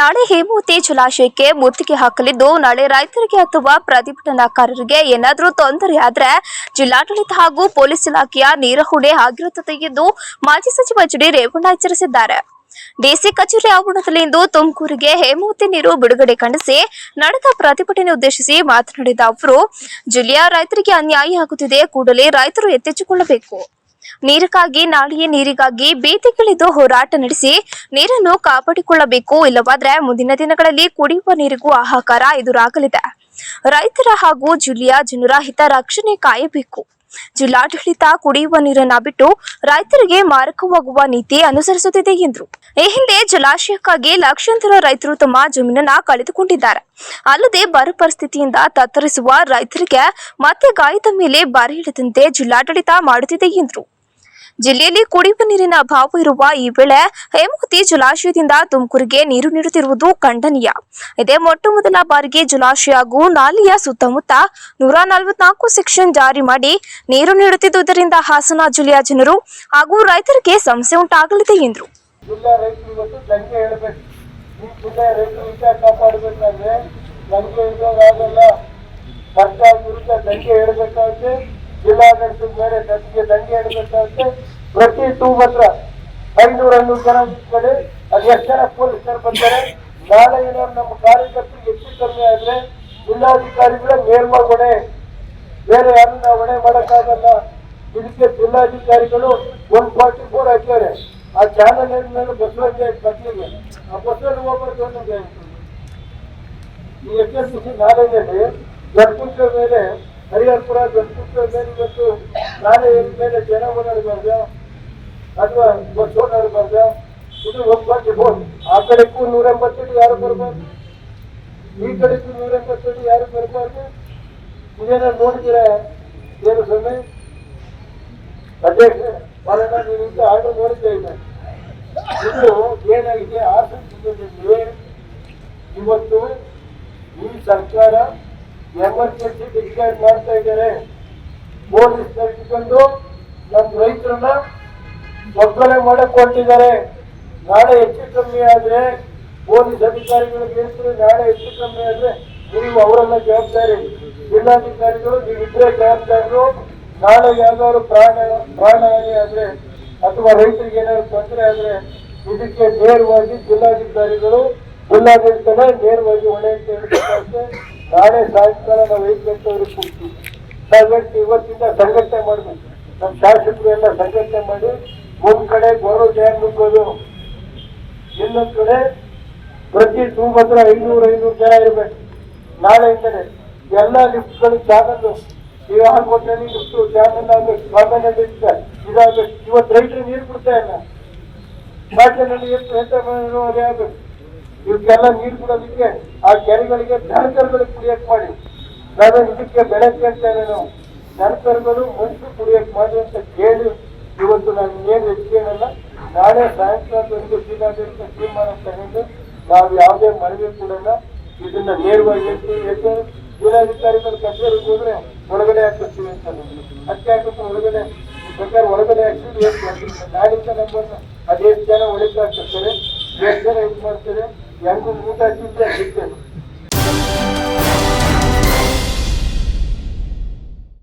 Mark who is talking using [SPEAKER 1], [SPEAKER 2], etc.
[SPEAKER 1] ನಾಳೆ ಹೇಮೂತಿ ಜಲಾಶಯಕ್ಕೆ ಮುತ್ತಿಗೆ ಹಾಕಲಿದ್ದು, ನಾಳೆ ರೈತರಿಗೆ ಅಥವಾ ಪ್ರತಿಭಟನಾಕಾರರಿಗೆ ಏನಾದರೂ ತೊಂದರೆ ಆದ್ರೆ ಜಿಲ್ಲಾಡಳಿತ ಹಾಗೂ ಪೊಲೀಸ್ ಇಲಾಖೆಯ ನೀರಹೊಣೆ ಆಗಿರುತ್ತದೆ ಎಂದು ಮಾಜಿ ಸಚಿವ ಜಿ ರೇವಣ್ಣ ಎಚ್ಚರಿಸಿದ್ದಾರೆ. ಡಿಸಿ ಕಚೇರಿ ಆವರಣದಲ್ಲಿ ಇಂದು ತುಮಕೂರಿಗೆ ಹೇಮಾವತಿ ನೀರು ಬಿಡುಗಡೆ ಖಂಡಿಸಿ ನಡೆದ ಪ್ರತಿಭಟನೆ ಉದ್ದೇಶಿಸಿ ಮಾತನಾಡಿದ ಅವರು, ಜಿಲ್ಲೆಯ ರೈತರಿಗೆ ಅನ್ಯಾಯ ಆಗುತ್ತಿದೆ, ಕೂಡಲೇ ರೈತರು ಎತ್ತೆಚ್ಚಿಕೊಳ್ಳಬೇಕು. ನೀರಿಗಾಗಿ, ನಾಳೆಯ ನೀರಿಗಾಗಿ ಬೀದಿಗಿಳಿದು ಹೋರಾಟ ನಡೆಸಿ ನೀರನ್ನು ಕಾಪಾಡಿಕೊಳ್ಳಬೇಕು. ಇಲ್ಲವಾದ್ರೆ ಮುಂದಿನ ದಿನಗಳಲ್ಲಿ ಕುಡಿಯುವ ನೀರಿಗೂ ಹಾಹಾಕಾರ ಎದುರಾಗಲಿದೆ. ರೈತರ ಹಾಗೂ ಜಿಲ್ಲೆಯ ಜನರ ಹಿತ ರಕ್ಷಣೆ ಕಾಯಬೇಕು. ಜಿಲ್ಲಾಡಳಿತ ಕುಡಿಯುವ ನೀರನ್ನ ಬಿಟ್ಟು ರೈತರಿಗೆ ಮಾರಕವಾಗುವ ನೀತಿ ಅನುಸರಿಸುತ್ತಿದೆ ಎಂದರು. ಈ ಹಿಂದೆ ಜಲಾಶಯಕ್ಕಾಗಿ ಲಕ್ಷಾಂತರ ರೈತರು ತಮ್ಮ ಜಮೀನನ್ನ ಕಳೆದುಕೊಂಡಿದ್ದಾರೆ. ಅಲ್ಲದೆ ಬರ ಪರಿಸ್ಥಿತಿಯಿಂದ ತತ್ತರಿಸುವ ರೈತರಿಗೆ ಮತ್ತೆ ಗಾಯದ ಮೇಲೆ ಬರ ಇಳಿದಂತೆ ಜಿಲ್ಲಾಡಳಿತ ಮಾಡುತ್ತಿದೆ ಎಂದರು. ಜಿಲ್ಲೆಯಲ್ಲಿ ಕುಡಿಯುವ ನೀರಿನ ಅಭಾವ ಇರುವ ಈ ವೇಳೆ ಹೇಮಾವತಿ ಜಲಾಶಯದಿಂದ ತುಮಕೂರಿಗೆ ನೀರು ನೀಡುತ್ತಿರುವುದು ಖಂಡನೀಯ. ಇದೇ ಮೊಟ್ಟ ಮೊದಲ ಬಾರಿಗೆ ಜಲಾಶಯ ಹಾಗೂ ನಾಲೆಯ ಸುತ್ತಮುತ್ತ ನೂರ ನಲವತ್ನಾಲ್ಕು ಸೆಕ್ಷನ್ ಜಾರಿ ಮಾಡಿ ನೀರು ನೀಡುತ್ತಿದ್ದುದರಿಂದ ಹಾಸನ ಜಿಲ್ಲೆಯ ಜನರು ಹಾಗೂ ರೈತರಿಗೆ ಸಮಸ್ಯೆ ಉಂಟಾಗಲಿದೆ ಎಂದರು.
[SPEAKER 2] ಜಿಲ್ಲಾ ರೈತರು ಇವತ್ತು ಸಂಖ್ಯೆ ಹೇಳ್ಬೇಕು ಈ ಜಿಲ್ಲೆ ರೈತರು ವಿಚಾರ ಕಾಪಾಡಬೇಕಾದ್ರೆ ಸಂಖ್ಯೆ ಇರೋದಾಗಲ್ಲ ಸರ್ಕಾರ ವಿರುದ್ಧ ದಂಗೆ ಹೇಳ್ಬೇಕಾಗುತ್ತೆ ಜಿಲ್ಲಾಡಳಿತದ ಮೇಲೆ ದಂಗೆ ದಂಡಿ ಹೇಳ್ಬೇಕಾಗುತ್ತೆ ಪ್ರತಿ ಟೂ ಹತ್ರ ಐನೂರ ಐನೂರು ಜನ ಕಡೆ ಅಲ್ಲಿ ಎಷ್ಟು ಜನ ಪೊಲೀಸರು ಬರ್ತಾರೆ ನಾಳೆ ಏನಾದ್ರು ನಮ್ಮ ಕಾರ್ಯಕರ್ತರಿಗೆ ಹೆಚ್ಚು ಕಮ್ಮಿ ಆದ್ರೆ ಜಿಲ್ಲಾಧಿಕಾರಿಗಳ ಮೇಲ್ಮಗೊಡೆ ಬೇರೆ ಯಾರನ್ನ ಹೊಣೆ ಮಾಡೋಕ್ಕಾಗಲ್ಲ. ಇದಕ್ಕೆ ಜಿಲ್ಲಾಧಿಕಾರಿಗಳು ಒನ್ ಫಾರ್ಟಿ ಫೋರ್ ಹಾಕ್ತಾರೆ ಆ ಚಾನಲ್ ಮೇಲೆ ಬಸವರಾಜ ಮಕ್ಕಳಿಗೆ? ಆ ಬಸವರಾಜ್ ಹೋಗ್ಬಾರ್ದು ಎಸ್ ಎಸ್ ಸಿ ನಾಲೆಯಲ್ಲಿ ಗರ್ಭುತ್ರ ಮೇಲೆ ಹರಿಹರಪುರ ಗರ್ಭುತ್ರ ಮೇಲೆ ಇವತ್ತು ನಾನೇ ಮೇಲೆ ಜನ ಓಡಾಡಬಾರ್ದು ಅಥವಾ ಬಸ್ ಓಡಾಡಬಾರ್ದು. ಇದು ಫಾರ್ಟಿ ಫೋರ್ ಆ ಕಡೆಗೂ ನೂರ ಎಂಬತ್ತಡಿ ಯಾರು ಬರಬಾರ್ದು? ಈ ಕಡೆಗೂ ನೂರ ಎಂಬತ್ತಡಿ ಯಾರು ಬರಬಾರ್ದು? ಇದೇನ ನೋಡಿದ್ರೆ ಏನು ಸ್ವಾಮಿ? ಅಧ್ಯಕ್ಷ ಬರೋಣ ನೀವು ಇಂಥ ಆರ್ಡರ್ ನೋಡಿದ್ದೆ ಇಲ್ಲ? ಇದು ಏನಾಗಿದೆ? ಆಸಕ್ತಿ ಇವತ್ತು ಈ ಸರ್ಕಾರ ಎಮರ್ಜೆನ್ಸಿ ಡಿಕ್ಲೇರ್ ಮಾಡ್ತಾ ಇದ್ದಾರೆ. ಪೊಲೀಸ್ ನಡೆಸಿಕೊಂಡು ನಮ್ಮ ರೈತರನ್ನ ಒಕ್ಕಲೆ ಮಾಡಕ್ ಹೊರಟಿದ್ದಾರೆ. ನಾಳೆ ಹೆಚ್ಚು ಕಮ್ಮಿ ಆದ್ರೆ ಪೊಲೀಸ್ ಅಧಿಕಾರಿಗಳು ಹೇಳ್ತಾರೆ ನಾಳೆ ಹೆಚ್ಚು ಕಮ್ಮಿ ಆದ್ರೆ ನೀವು ಅವರೆಲ್ಲ ಜವಾಬ್ದಾರಿ. ಜಿಲ್ಲಾಧಿಕಾರಿಗಳು, ನೀವು ಜವಾಬ್ದಾರಿಗಳು ಜವಾಬ್ದಾರರು. ನಾಳೆ ಯಾವ್ದಾದ್ರು ಪ್ರಾಣ, ಪ್ರಾಣಹಾನಿ ಆದ್ರೆ ಅಥವಾ ರೈತರಿಗೆ ಏನಾದ್ರು ತೊಂದರೆ ಆದ್ರೆ ಇದಕ್ಕೆ ನೇರವಾಗಿ ಜಿಲ್ಲಾಧಿಕಾರಿಗಳು, ಜಿಲ್ಲಾಡಳಿತನೇ ನೇರವಾಗಿ ಹೊಣೆ ಅಂತ ಹೇಳ್ಬೇಕಾಗುತ್ತೆ. ನಾಳೆ ಸಾಯಂಕಾಲ ನಾವು ಐದು ಗಂಟೆವರೆಗೆ ಕೊಡ್ತೀವಿ. ಸಂಘಟನೆ ಇವತ್ತಿಂದ ಸಂಘಟನೆ ಮಾಡಬೇಕು. ನಮ್ಮ ಶಾಸಕರು ಎಲ್ಲ ಸಂಘಟನೆ ಮಾಡಿ ಒಂದ್ ಕಡೆ ಗೌರವ ಡ್ಯಾಮ್ ನುಗ್ಗೋದು ಇನ್ನೊಂದ್ ಕಡೆ ಪ್ರತಿ ತುಂಬ ಹತ್ರ ಐನೂರು ಐನೂರು ಜನ ನಾಳೆ ನಾಳೆಯಿಂದಲೇ ಎಲ್ಲ ಲಿಫ್ಟ್ಗಳು ಚಾನಲ್ ಈಗ ಹಾಕೋಟೆ ಲಿಫ್ಟ್ ಚಾನಲ್ ಆಗ್ಬೇಕು ಸಾಮಾನ್ಯ ಇದಾಗಬೇಕು ಇವತ್ತು ರೈತರು ನೀರು ಕೊಡ್ತಾ ಇಲ್ಲ. ಬಾಟ್ಲಿನಲ್ಲಿ ಎಷ್ಟು ಹೆಚ್ಚು ಆಗ್ಬೇಕು. ಇವಕ್ಕೆಲ್ಲ ನೀರು ಬಿಡೋದಕ್ಕೆ ಆ ಕೆರೆಗಳಿಗೆ ಟ್ಯಾಂಕರ್ಗಳಿಗೆ ಕುಡಿಯಕ್ ಮಾಡಿ. ನಾನು ಇದಕ್ಕೆ ಬೆಳೆ ಕೇಳ್ತೇನೆ ನಾವು ಟ್ಯಾಂಕರ್ಗಳು ಮನುಷ್ಯರು ಕುಡಿಯಕ್ ಮಾಡಿ ಅಂತ ಕೇಳಿ ಇವತ್ತು ನಾನು ಏನು ಹೆಚ್ಚೇನಲ್ಲ ನಾಳೆ ಸಾಯಂಕಾಲದವರೆಗೂ ಜಿಲ್ಲಾಡಳಿತ ತೀರ್ಮಾನ ತಗೊಂಡು ನಾವು ಯಾವುದೇ ಮನವಿ ಕೊಡಲ್ಲ ಇದನ್ನ ನೇರವಾಗಿ ಎಷ್ಟು ಜಿಲ್ಲಾಧಿಕಾರಿಗಳು ಕಚೇರಿಗೆ ಹೋದ್ರೆ ಒಳಗಡೆ ಹಾಕಿಸ್ತೀವಿ ಅಂತ ಅದಕ್ಕೆ ಹಾಕಿದ್ರೆ ಒಳಗಡೆ? ಬೇಕಾದ್ರೆ ಒಳಗಡೆ ಮಾಡ್ತೀವಿ ನಾಡಿಂದ ನಮ್ಮನ್ನು ಅದೆಷ್ಟು ಜನ ಒಳಗೆ ಹಾಕಿರ್ತಾರೆ ಎಷ್ಟು ಜನ ಇದು ಮಾಡ್ತಾರೆ? ಹೆಂಗೂ ಊಟ ತಿಂದ್ರೆ ಸಿಗ್ತೇನೆ